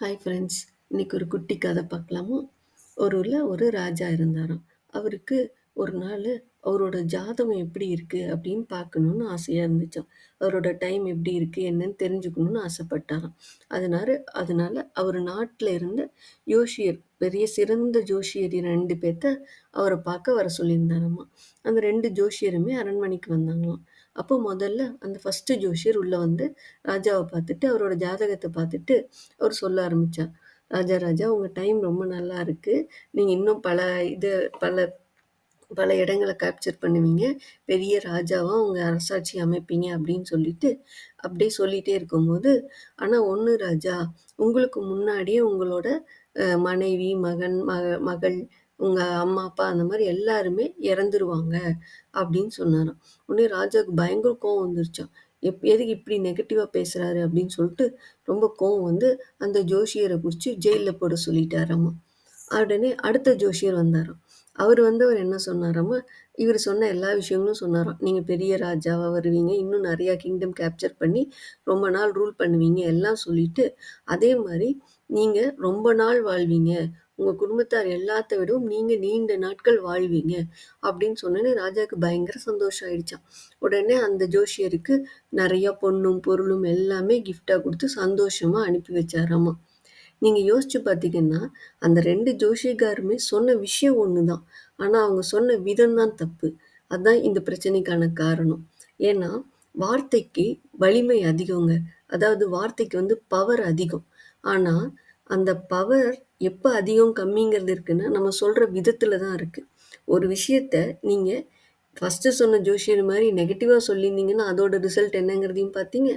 Hi friends இன்னைக்கு ஒரு குட்டி கதை பார்க்கலாமா? ஒரு ஊரில் ஒரு ராஜா இருந்தாராம். அவருக்கு ஒரு நாள் அவரோட ஜாதகம் எப்படி இருக்குது அப்படின்னு பார்க்கணுன்னு ஆசையாக இருந்துச்சாம். அவரோட டைம் எப்படி இருக்குது என்னன்னு தெரிஞ்சுக்கணுன்னு ஆசைப்பட்டாராம். அதனால அதனால அவர் நாட்டில் இருந்த ஜோஷியர் பெரிய சிறந்த ஜோஷியர் ரெண்டு பேர்த்த அவரை பார்க்க வர சொல்லியிருந்தாராம்மா அந்த ரெண்டு ஜோஷியருமே அரண்மனைக்கு வந்தாங்களாம். அப்போ முதல்ல அந்த ஃபஸ்ட்டு ஜோஷியர் உள்ளே வந்து ராஜாவை பார்த்துட்டு அவரோட ஜாதகத்தை பார்த்துட்டு அவர் சொல்ல ஆரம்பித்தார் ராஜா ராஜா உங்கள் டைம் ரொம்ப நல்லா இருக்குது நீங்கள் இன்னும் பல இது பல பல இடங்களை கேப்சர் பண்ணுவீங்க. பெரிய ராஜாவாக உங்கள் அரசாட்சி அமைப்பீங்க அப்படின்னு சொல்லிட்டு அப்படியே சொல்லிகிட்டே இருக்கும்போது ஆனால் ஒன்று ராஜா உங்களுக்கு முன்னாடியே உங்களோட மனைவி மகன் மக மகள் உங்கள் அம்மா அப்பா அந்த மாதிரி எல்லாருமே இறந்துருவாங்க அப்படின்னு சொன்னாராம். உடனே ராஜாவுக்கு பயங்கர கோவம் வந்துருச்சான் எப் எதுக்கு இப்படி நெகட்டிவாக பேசுகிறாரு அப்படின்னு சொல்லிட்டு ரொம்ப கோவம் வந்து அந்த ஜோஷியரை பிடிச்சி ஜெயிலில் போட சொல்லிட்டாராம்மா. உடனே அடுத்த ஜோஷியர் வந்தாராம். அவர் வந்து அவர் என்ன சொன்னாராம்மா? இவர் சொன்ன எல்லா விஷயங்களும் சொன்னாராம். நீங்கள் பெரிய ராஜாவாக வருவீங்க. இன்னும் நிறையா கிங்டம் கேப்சர் பண்ணி ரொம்ப நாள் ரூல் பண்ணுவீங்க. எல்லாம் சொல்லிட்டு அதே மாதிரி நீங்கள் ரொம்ப நாள் வாழ்வீங்க. உங்கள் குடும்பத்தார் எல்லாத்த விடவும் நீங்கள் நீண்ட நாட்கள் வாழ்வீங்க. அப்படின்னு சொன்னோன்னே ராஜாவுக்கு பயங்கர சந்தோஷம் ஆயிடுச்சான் உடனே அந்த ஜோஷியருக்கு நிறையா பொண்ணும் பொருளும் எல்லாமே கிஃப்டாக கொடுத்து சந்தோஷமாக அனுப்பி வச்சாராமா நீங்கள் யோசிச்சு பார்த்தீங்கன்னா அந்த ரெண்டு ஜோஷியக்காருமே சொன்ன விஷயம் ஒன்று தான் ஆனால் அவங்க சொன்ன விதம் தான் தப்பு. அதுதான் இந்த பிரச்சனைக்கான காரணம். ஏன்னா வார்த்தைக்கு வலிமை அதிகங்க. அதாவது வார்த்தைக்கு வந்து பவர் அதிகம். ஆனால் அந்த பவர் எப்போ அதிகம் கம்மிங்கிறது இருக்குன்னா நம்ம சொல்கிற விதத்தில் தான் இருக்குது ஒரு விஷயத்த நீங்கள் ஃபஸ்ட்டு சொன்ன ஜோஷியர் மாதிரி நெகட்டிவாக சொல்லியிருந்தீங்கன்னா அதோட ரிசல்ட் என்னங்கிறதையும் பார்த்தீங்க.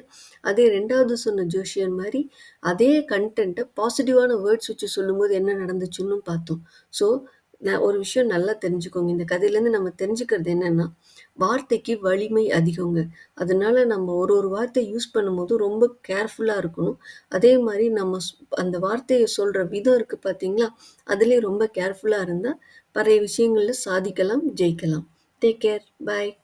அதே ரெண்டாவது சொன்ன ஜோஷியர் மாதிரி அதே கண்டென்ட்டை பாசிட்டிவான வேர்ட்ஸ் வச்சு சொல்லும்போது என்ன நடந்துச்சுன்னு பார்த்தோம். ஸோ நான் ஒரு விஷயம் நல்லா தெரிஞ்சுக்கோங்க. இந்த கதையிலேருந்து நம்ம தெரிஞ்சுக்கிறது என்னென்னா வார்த்தைக்கு வலிமை அதிகங்க. அதனால நம்ம ஒரு ஒரு வார்த்தை யூஸ் பண்ணும்போது ரொம்ப கேர்ஃபுல்லாக இருக்கணும். அதே மாதிரி நம்ம அந்த வார்த்தையை சொல்கிற விதம் இருக்குது பார்த்தீங்களா? அதுலேயும் ரொம்ப கேர்ஃபுல்லாக இருந்தால் பழைய விஷயங்களில் சாதிக்கலாம் ஜெயிக்கலாம். Take It Back